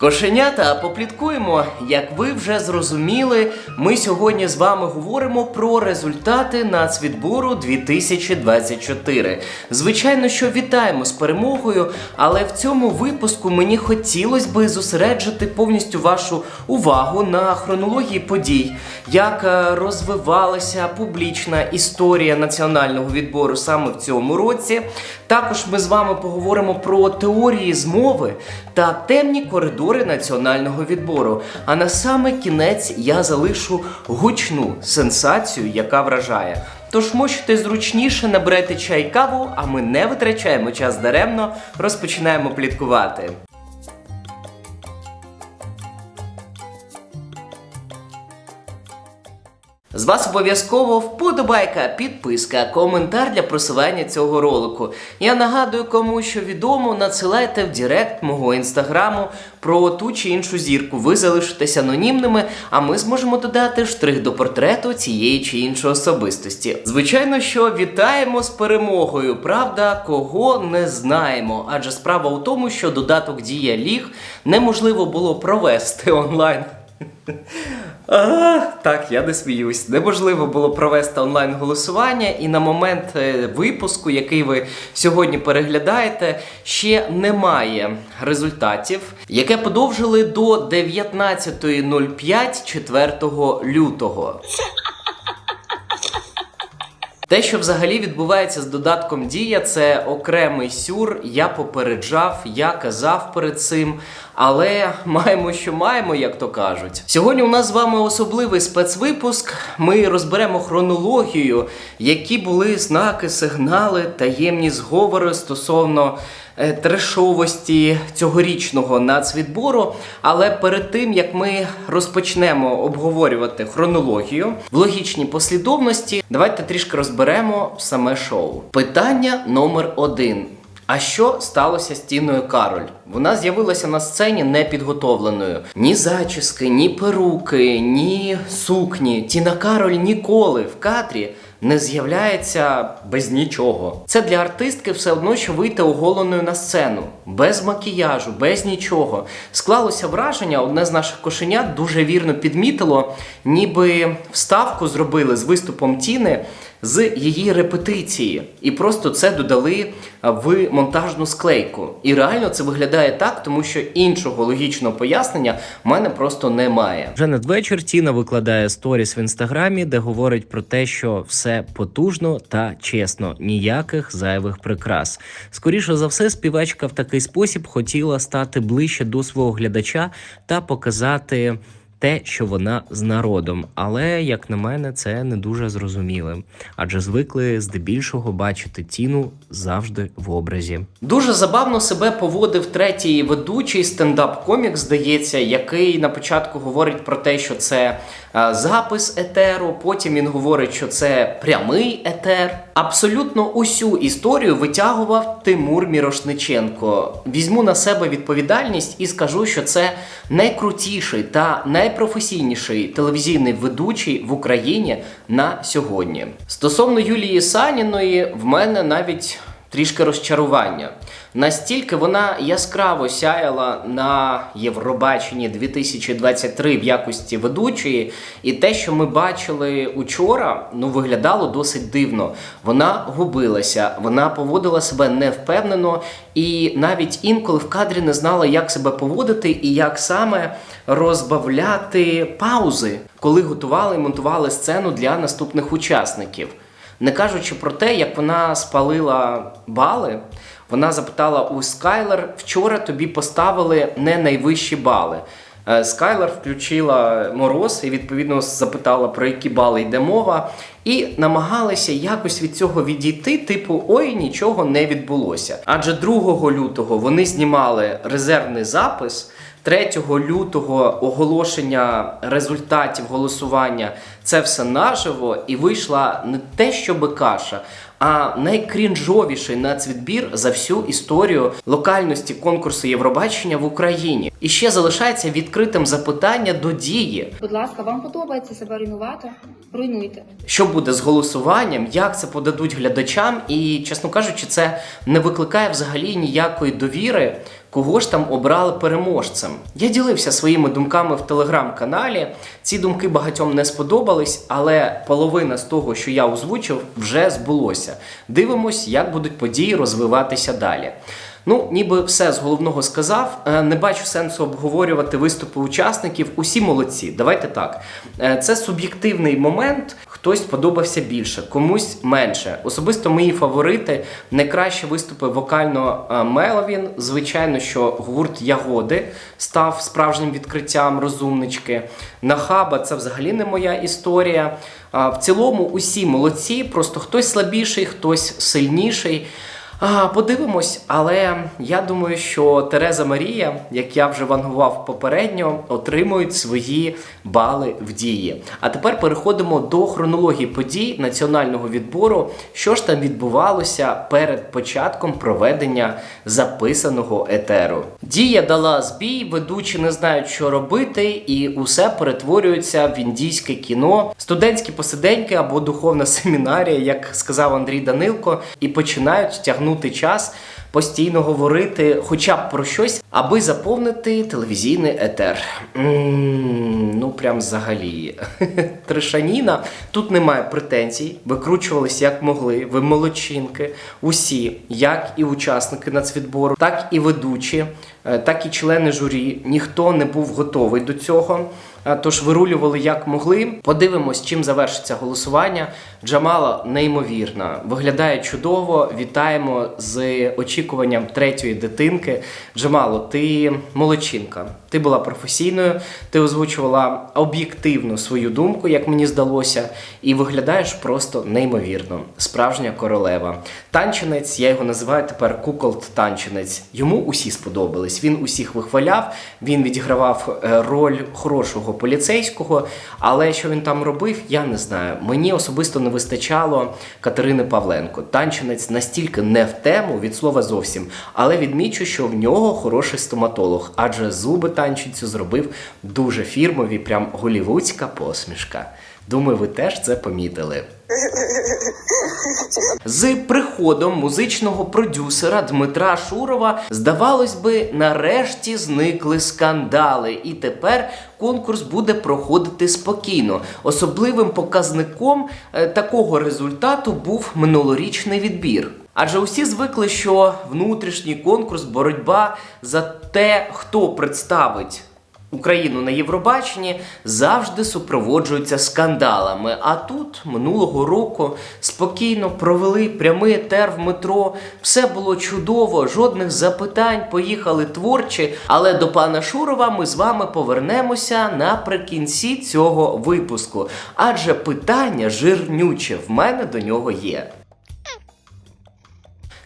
Кошенята, попліткуємо, як ви вже зрозуміли, ми сьогодні з вами говоримо про результати нацвідбору 2024. Звичайно, що вітаємо з перемогою, але в цьому випуску мені хотілося би зосереджити повністю вашу увагу на хронології подій, як е, розвивалася публічна історія національного відбору саме в цьому році. Також ми з вами поговоримо про теорії змови та темні коридори національного відбору. А на саме кінець я залишу гучну сенсацію, яка вражає. Тож можете зручніше наберете чай каву, а ми не витрачаємо час даремно, розпочинаємо пліткувати. З вас обов'язково вподобайка, підписка, коментар для просування цього ролику. Я нагадую, кому що відомо, надсилайте в Директ мого інстаграму про ту чи іншу зірку. Ви залишитесь анонімними, а ми зможемо додати штрих до портрету цієї чи іншої особистості. Звичайно, що вітаємо з перемогою. Правда, кого не знаємо. Адже справа у тому, що додаток Дія Ліг неможливо було провести онлайн. Так, я не сміюсь. Неможливо було провести онлайн голосування, і на момент е, випуску, який ви сьогодні переглядаєте, ще немає результатів, яке подовжили до 19.05 4 лютого. Те, що взагалі відбувається з додатком Дія, це окремий сюр. Я попереджав, я казав перед цим. Але маємо, що маємо, як то кажуть. Сьогодні у нас з вами особливий спецвипуск. Ми розберемо хронологію, які були знаки, сигнали, таємні зговори стосовно е, трешовості цьогорічного нацвідбору. Але перед тим як ми розпочнемо обговорювати хронологію в логічній послідовності, давайте трішки розберемо саме шоу. Питання номер один. А що сталося з Тіною Кароль? Вона з'явилася на сцені непідготовленою. Ні зачіски, ні перуки, ні сукні. Тіна Кароль ніколи в кадрі не з'являється без нічого. Це для артистки все одно, що вийти оголеною на сцену, без макіяжу, без нічого. Склалося враження, одне з наших кошенят дуже вірно підмітило, ніби вставку зробили з виступом Тіни з її репетиції, і просто це додали в монтажну склейку. І реально це виглядає так, тому що іншого логічного пояснення в мене просто немає. Вже надвечір Тіна викладає сторіс в інстаграмі, де говорить про те, що все потужно та чесно, ніяких зайвих прикрас. Скоріше за все, співачка в такий спосіб хотіла стати ближче до свого глядача та показати те, що вона з народом. Але, як на мене, це не дуже зрозуміле, адже звикли здебільшого бачити тіну завжди в образі. Дуже забавно себе поводив третій ведучий стендап-комік, здається, який на початку говорить про те, що це е, запис етеру. Потім він говорить, що це прямий етер. Абсолютно усю історію витягував Тимур Мірошниченко. Візьму на себе відповідальність і скажу, що це найкрутіший та найпрофесійніший телевізійний ведучий в Україні на сьогодні. Стосовно Юлії Саніної, в мене навіть трішки розчарування. Настільки вона яскраво сяяла на Євробаченні 2023 в якості ведучої, і те, що ми бачили учора, ну виглядало досить дивно. Вона губилася, вона поводила себе невпевнено, і навіть інколи в кадрі не знала, як себе поводити і як саме розбавляти паузи, коли готували і монтували сцену для наступних учасників. Не кажучи про те, як вона спалила бали, вона запитала у Скайлер: вчора тобі поставили не найвищі бали. Е, Скайлер включила мороз і відповідно запитала, про які бали йде мова, і намагалися якось від цього відійти, типу, ой, нічого не відбулося. Адже 2 лютого вони знімали резервний запис. 3 лютого оголошення результатів голосування це все наживо, і вийшла не те, щоби каша, а найкрінжовіший нацвідбір за всю історію локальності конкурсу Євробачення в Україні. І ще залишається відкритим запитання до дії. Будь ласка, вам подобається себе руйнувати? Руйнуйте. Що буде з голосуванням, як це подадуть глядачам, і, чесно кажучи, це не викликає взагалі ніякої довіри, Кого ж там обрали переможцем? Я ділився своїми думками в телеграм-каналі. Ці думки багатьом не сподобались, але половина з того, що я озвучив, вже збулося. Дивимось, як будуть події розвиватися далі. Ну, ніби все з головного сказав. Е, Не бачу сенсу обговорювати виступи учасників. Усі молодці. Давайте так. Е, Це суб'єктивний момент. Хтось сподобався більше, комусь менше. Особисто мої фаворити найкраще виступи вокально е, Меловін. Звичайно, що гурт Ягоди став справжнім відкриттям розумнички. Нахаба це взагалі не моя історія. А, В цілому усі молодці, просто хтось слабіший, хтось сильніший. А, Подивимось, але я думаю, що Тереза Марія, як я вже вангував попередньо, отримують свої бали в дії. А тепер переходимо до хронології подій національного відбору. Що ж там відбувалося перед початком проведення записаного етеру? Дія дала збій, ведучі не знають, що робити, і усе перетворюється в індійське кіно, студентські посиденьки або духовна семінарія, як сказав Андрій Данилко, і починають тягнути час. Постійно говорити хоча б про щось, аби заповнити телевізійний етер. ну прям взагалі. Тришаніна. Тут немає претензій. Викручувались як могли. Ви молодчинки. Усі, як і учасники нацвідбору, так і ведучі, е, так і члени журі. Ніхто не був готовий до цього. Е, Тож вирулювали як могли. Подивимось, чим завершиться голосування. Джамала неймовірна, виглядає чудово. Вітаємо з очікуванням третьої дитинки. Джамало, ти молодчинка. Ти була професійною, ти озвучувала об'єктивно свою думку, як мені здалося, і виглядаєш просто неймовірно. Справжня королева. Танчинець, я його називаю тепер куколд танчинець. Йому усі сподобались. Він усіх вихваляв, він відігравав е, роль хорошого поліцейського. Але що він там робив, я не знаю. Мені особисто не вистачало Катерини Павленко. Танчинець настільки не в тему від слова зовсім. Але відмічу, що в нього хороший стоматолог, адже зуби танчинцю зробив дуже фірмові, прям голівудська посмішка. Думаю, ви теж це помітили. З приходом музичного продюсера Дмитра Шурова, здавалось би, нарешті зникли скандали, і тепер конкурс буде проходити спокійно. Особливим показником е, такого результату був минулорічний відбір. Адже усі звикли, що внутрішній конкурс, боротьба за те, хто представить Україну на Євробаченні завжди супроводжуються скандалами. А тут минулого року спокійно провели прямий етер в метро. Все було чудово, жодних запитань, поїхали творчі. Але до пана Шурова ми з вами повернемося наприкінці цього випуску. Адже питання жирнюче в мене до нього є.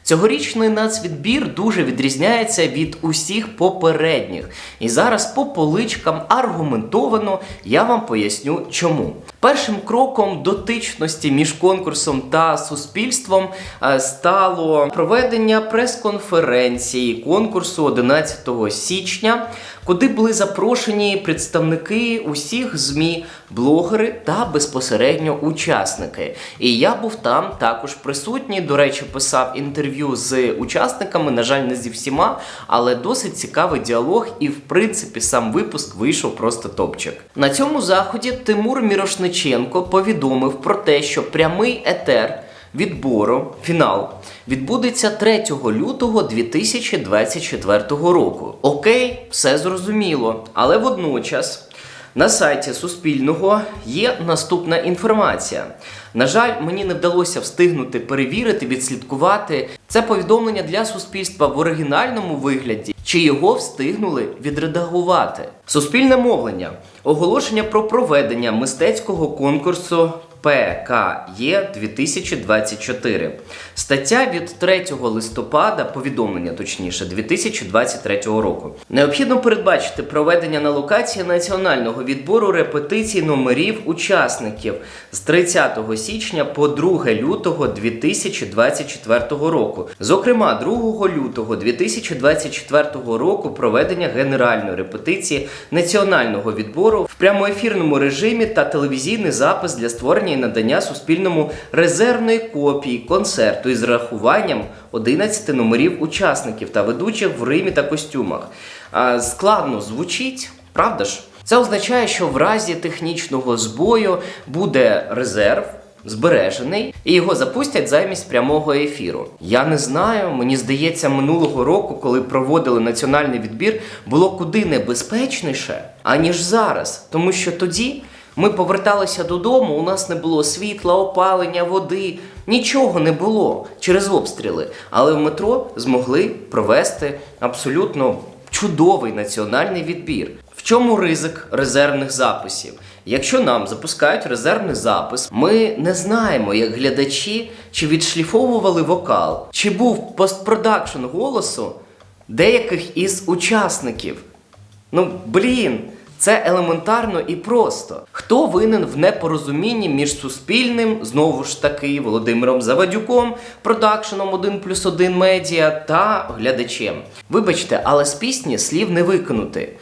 Цьогорічний нацвідбір дуже відрізняється від усіх попередніх. І зараз по поличкам аргументовано я вам поясню чому. Першим кроком дотичності між конкурсом та суспільством е, стало проведення прес-конференції конкурсу 11 січня, куди були запрошені представники усіх ЗМІ, блогери та безпосередньо учасники. І я був там також присутній. До речі, писав інтерв'ю з учасниками. На жаль, не зі всіма, але досить цікавий діалог, і в принципі сам випуск вийшов просто топчик. На цьому заході Тимур Мірошниченко повідомив про те, що прямий етер. Відбору фінал відбудеться 3 лютого 2024 року. Окей, все зрозуміло, але водночас на сайті Суспільного є наступна інформація. На жаль, мені не вдалося встигнути перевірити, відслідкувати це повідомлення для суспільства в оригінальному вигляді, чи його встигнули відредагувати. Суспільне мовлення, оголошення про проведення мистецького конкурсу. ПКЄ 2024. Стаття від 3 листопада, повідомлення точніше, 2023 року. Необхідно передбачити проведення на локації національного відбору репетицій номерів учасників з 30 січня по 2 лютого 2024 року. Зокрема, 2 лютого 2024 року проведення генеральної репетиції національного відбору в прямоефірному режимі та телевізійний запис для створення і надання Суспільному резервної копії концерту із рахуванням 11 номерів учасників та ведучих в Римі та костюмах. Складно звучить, правда ж? Це означає, що в разі технічного збою буде резерв збережений і його запустять замість прямого ефіру. Я не знаю. Мені здається, минулого року, коли проводили національний відбір, було куди небезпечніше, аніж зараз, тому що тоді. Ми поверталися додому, у нас не було світла, опалення, води, нічого не було через обстріли. Але в метро змогли провести абсолютно чудовий національний відбір. В чому ризик резервних записів? Якщо нам запускають резервний запис, ми не знаємо, як глядачі, чи відшліфовували вокал, чи був постпродакшн голосу деяких із учасників. Ну, блін, це елементарно і просто. Хто винен в непорозумінні між суспільним, знову ж таки, Володимиром Завадюком, продакшеном 1 плюс 1 медіа та глядачем? Вибачте, але з пісні слів не викинути.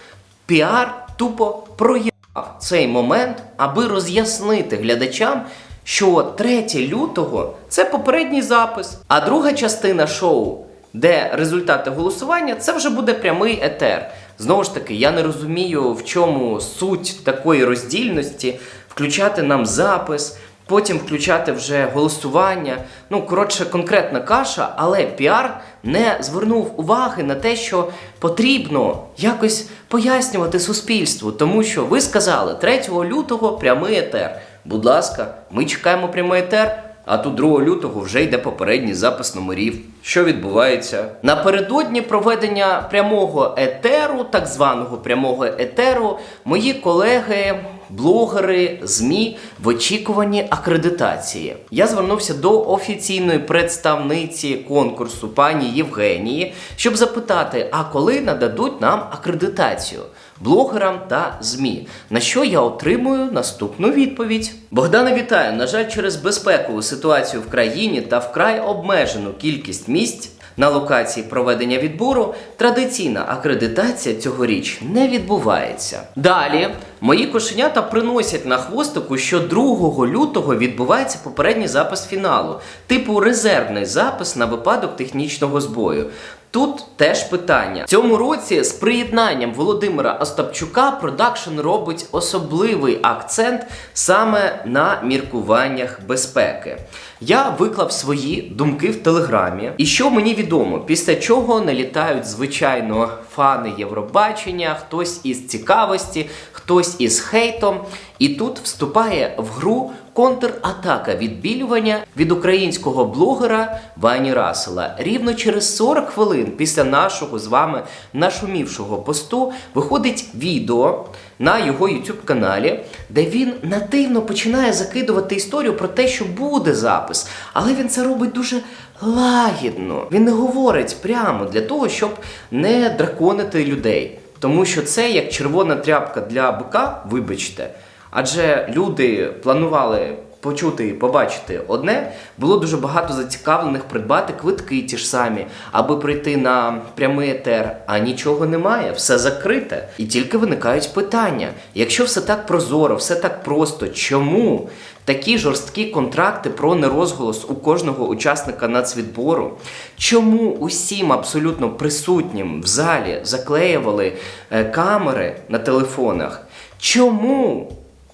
Піар тупо проїбав цей момент, аби роз'яснити глядачам, що 3 лютого це попередній запис, а друга частина шоу де результати голосування, це вже буде прямий етер. Знову ж таки, я не розумію, в чому суть такої роздільності, включати нам запис, потім включати вже голосування. Ну, коротше, конкретна каша, але піар не звернув уваги на те, що потрібно якось пояснювати суспільству, тому що ви сказали 3 лютого прямий етер. Будь ласка, ми чекаємо прямий етер. А тут 2 лютого вже йде попередній запис номерів. Що відбувається? Напередодні проведення прямого етеру, так званого прямого етеру, мої колеги, блогери, ЗМІ в очікуванні акредитації. Я звернувся до офіційної представниці конкурсу пані Євгенії, щоб запитати, а коли нададуть нам акредитацію блогерам та ЗМІ. На що я отримую наступну відповідь. Богдане, вітаю! На жаль, через безпекову ситуацію в країні та вкрай обмежену кількість місць. На локації проведення відбору традиційна акредитація цьогоріч не відбувається. Далі мої кошенята приносять на хвостику, що 2 лютого відбувається попередній запис фіналу, типу резервний запис на випадок технічного збою. Тут теж питання. В цьому році з приєднанням Володимира Остапчука продакшн робить особливий акцент саме на міркуваннях безпеки. Я виклав свої думки в телеграмі. І що мені відомо, після чого налітають, звичайно, фани Євробачення, хтось із цікавості, хтось із хейтом. І тут вступає в гру контратака відбілювання від українського блогера Вані Расела. Рівно через 40 хвилин після нашого з вами нашумівшого посту виходить відео на його YouTube каналі, де він нативно починає закидувати історію про те, що буде запис, але він це робить дуже лагідно. Він не говорить прямо для того, щоб не драконити людей. Тому що це як червона тряпка для бика, вибачте. Адже люди планували почути і побачити одне, було дуже багато зацікавлених придбати квитки ті ж самі, аби прийти на прямий етер, а нічого немає, все закрите. І тільки виникають питання: якщо все так прозоро, все так просто, чому такі жорсткі контракти про нерозголос у кожного учасника нацвідбору? Чому усім абсолютно присутнім в залі заклеювали е, камери на телефонах? Чому?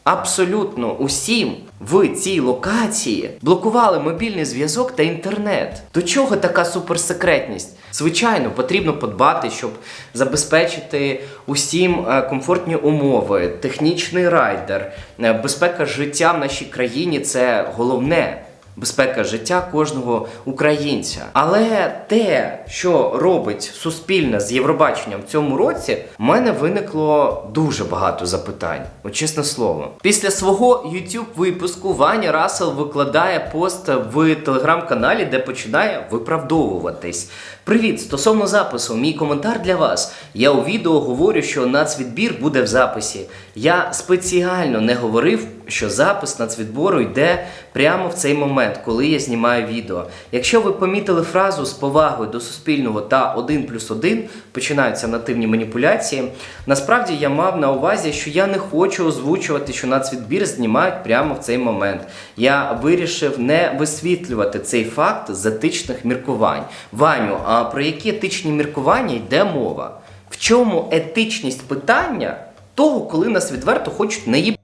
Абсолютно усім в цій локації блокували мобільний зв'язок та інтернет. До чого така суперсекретність? Звичайно, потрібно подбати, щоб забезпечити усім е, комфортні умови, технічний райдер, е, безпека життя в нашій країні це головне. Безпека життя кожного українця. Але те, що робить суспільне з Євробаченням в цьому році, в мене виникло дуже багато запитань. От чесне слово. Після свого youtube випуску Ваня Рассел викладає пост в телеграм-каналі, де починає виправдовуватись. Привіт! Стосовно запису, мій коментар для вас. Я у відео говорю, що нацвідбір буде в записі. Я спеціально не говорив, що запис нацвідбору йде прямо в цей момент, коли я знімаю відео. Якщо ви помітили фразу з повагою до суспільного та 1 плюс 1 починаються нативні маніпуляції, насправді я мав на увазі, що я не хочу озвучувати, що нацвідбір знімають прямо в цей момент. Я вирішив не висвітлювати цей факт з етичних міркувань. Ваню, а про які етичні міркування йде мова? В чому етичність питання того, коли нас відверто хочуть наїбати?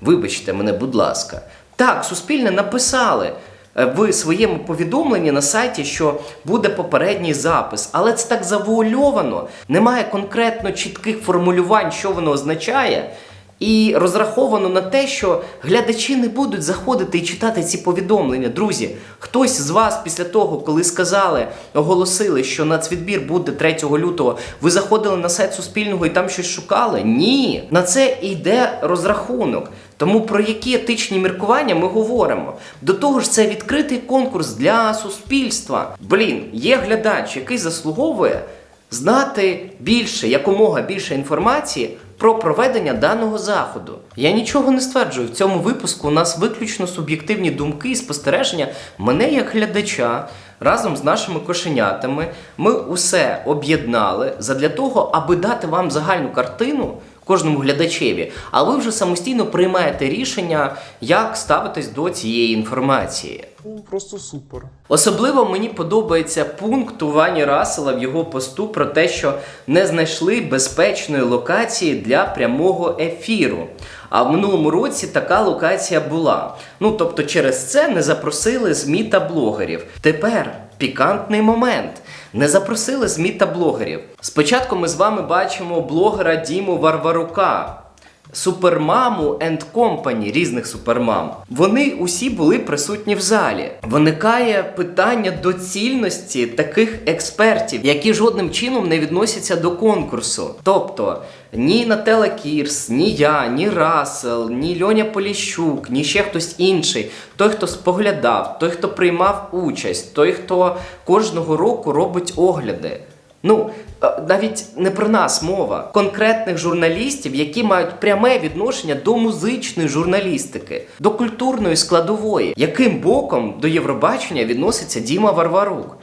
Вибачте мене, будь ласка. Так, суспільне написали е, в своєму повідомленні на сайті, що буде попередній запис, але це так завуальовано. Немає конкретно чітких формулювань, що воно означає. І розраховано на те, що глядачі не будуть заходити і читати ці повідомлення. Друзі, хтось з вас після того, коли сказали, оголосили, що нацвідбір буде 3 лютого, ви заходили на сайт Суспільного і там щось шукали? Ні, на це йде розрахунок. Тому про які етичні міркування ми говоримо? До того ж, це відкритий конкурс для суспільства. Блін, є глядач, який заслуговує знати більше, якомога більше інформації про проведення даного заходу. Я нічого не стверджую. В цьому випуску у нас виключно суб'єктивні думки і спостереження мене як глядача. Разом з нашими кошенятами ми усе об'єднали задля того, аби дати вам загальну картину кожному глядачеві, а ви вже самостійно приймаєте рішення, як ставитись до цієї інформації. Ну, Просто супер. Особливо мені подобається пункт у Вані Расела в його посту про те, що не знайшли безпечної локації для прямого ефіру. А в минулому році така локація була. Ну тобто, через це не запросили ЗМІ та блогерів. Тепер пікантний момент. Не запросили ЗМІ та блогерів. Спочатку ми з вами бачимо блогера Діму Варварука. Супермаму and Company, різних супермам. Вони усі були присутні в залі. Виникає питання доцільності таких експертів, які жодним чином не відносяться до конкурсу. Тобто ні Нателла Кірс, ні я, ні Рассел, ні Льоня Поліщук, ні ще хтось інший. Той, хто споглядав, той, хто приймав участь, той, хто кожного року робить огляди. Ну, навіть не про нас мова, конкретних журналістів, які мають пряме відношення до музичної журналістики, до культурної складової. Яким боком до Євробачення відноситься Діма Варварук?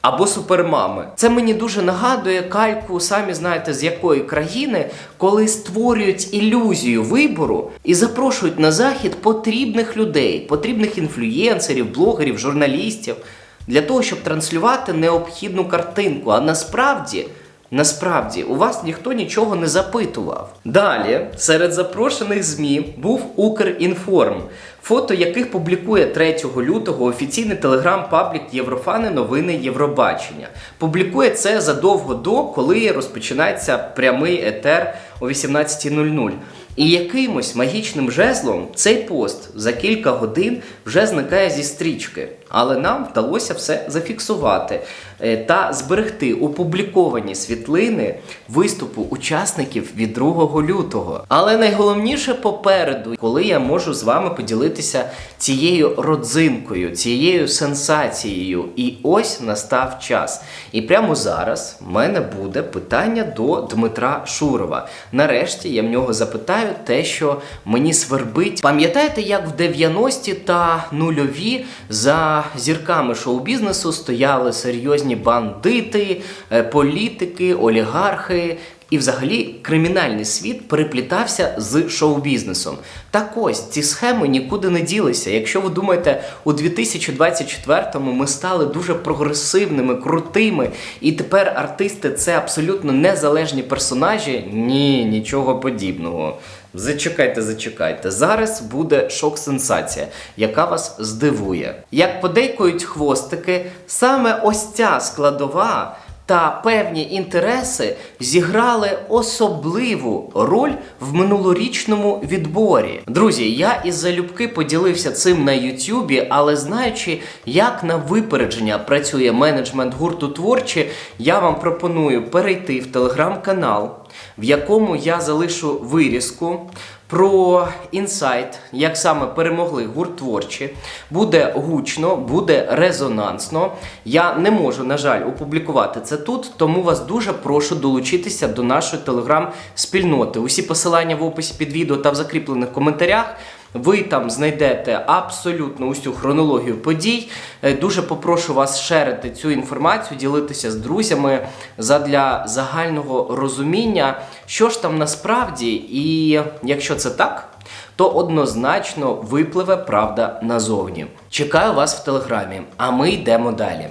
Або супермами. Це мені дуже нагадує кальку, самі знаєте, з якої країни, коли створюють ілюзію вибору і запрошують на захід потрібних людей, потрібних інфлюєнсерів, блогерів, журналістів для того, щоб транслювати необхідну картинку. А насправді. Насправді у вас ніхто нічого не запитував. Далі, серед запрошених ЗМІ був Укрінформ, фото яких публікує 3 лютого офіційний телеграм-паблік Єврофани новини Євробачення. Публікує це задовго до, коли розпочинається прямий етер о 18.00. І якимось магічним жезлом цей пост за кілька годин вже зникає зі стрічки. Але нам вдалося все зафіксувати е, та зберегти опубліковані світлини виступу учасників від 2 лютого. Але найголовніше попереду, коли я можу з вами поділитися цією родзинкою, цією сенсацією. І ось настав час. І прямо зараз в мене буде питання до Дмитра Шурова. Нарешті я в нього запитаю те, що мені свербить. Пам'ятаєте, як в 90-ті та нульові за зірками шоу-бізнесу стояли серйозні бандити, е, політики, олігархи. І взагалі кримінальний світ переплітався з шоу-бізнесом. Так ось ці схеми нікуди не ділися. Якщо ви думаєте, у 2024-му ми стали дуже прогресивними, крутими, і тепер артисти це абсолютно незалежні персонажі, ні, нічого подібного. Зачекайте, зачекайте. Зараз буде шок-сенсація, яка вас здивує. Як подейкують хвостики, саме ось ця складова та певні інтереси зіграли особливу роль в минулорічному відборі. Друзі, я із залюбки поділився цим на Ютубі, але знаючи, як на випередження працює менеджмент гурту творчі, я вам пропоную перейти в телеграм-канал, в якому я залишу вирізку. Про інсайт, як саме перемогли гурт творчі, буде гучно, буде резонансно. Я не можу, на жаль, опублікувати це тут, тому вас дуже прошу долучитися до нашої телеграм-спільноти. Усі посилання в описі під відео та в закріплених коментарях. Ви там знайдете абсолютно усю хронологію подій. Е, Дуже попрошу вас шерити цю інформацію, ділитися з друзями задля загального розуміння, що ж там насправді, і якщо це так, то однозначно випливе правда назовні. Чекаю вас в телеграмі, а ми йдемо далі.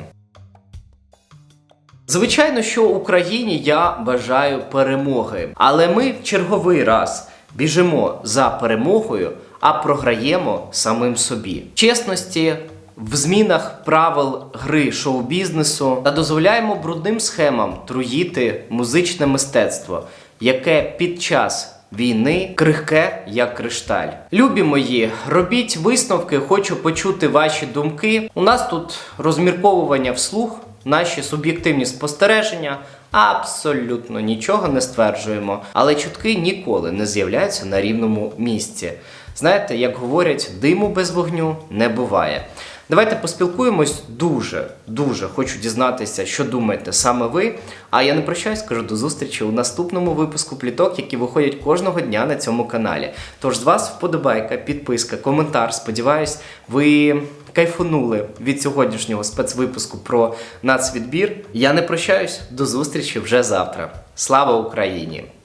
Звичайно, що Україні я бажаю перемоги, але ми в черговий раз біжимо за перемогою, а програємо самим собі. Чесності в змінах правил гри шоу-бізнесу та дозволяємо брудним схемам труїти музичне мистецтво, яке під час війни крихке як кришталь. Любі мої, робіть висновки, хочу почути ваші думки. У нас тут розмірковування вслух, наші суб'єктивні спостереження. Абсолютно нічого не стверджуємо, але чутки ніколи не з'являються на рівному місці. Знаєте, як говорять, диму без вогню не буває. Давайте поспілкуємось дуже, дуже хочу дізнатися, що думаєте саме ви. А я не прощаюсь, кажу до зустрічі у наступному випуску пліток, які виходять кожного дня на цьому каналі. Тож з вас вподобайка, підписка, коментар. Сподіваюсь, ви кайфанули від сьогоднішнього спецвипуску про нацвідбір. Я не прощаюсь, до зустрічі вже завтра. Слава Україні!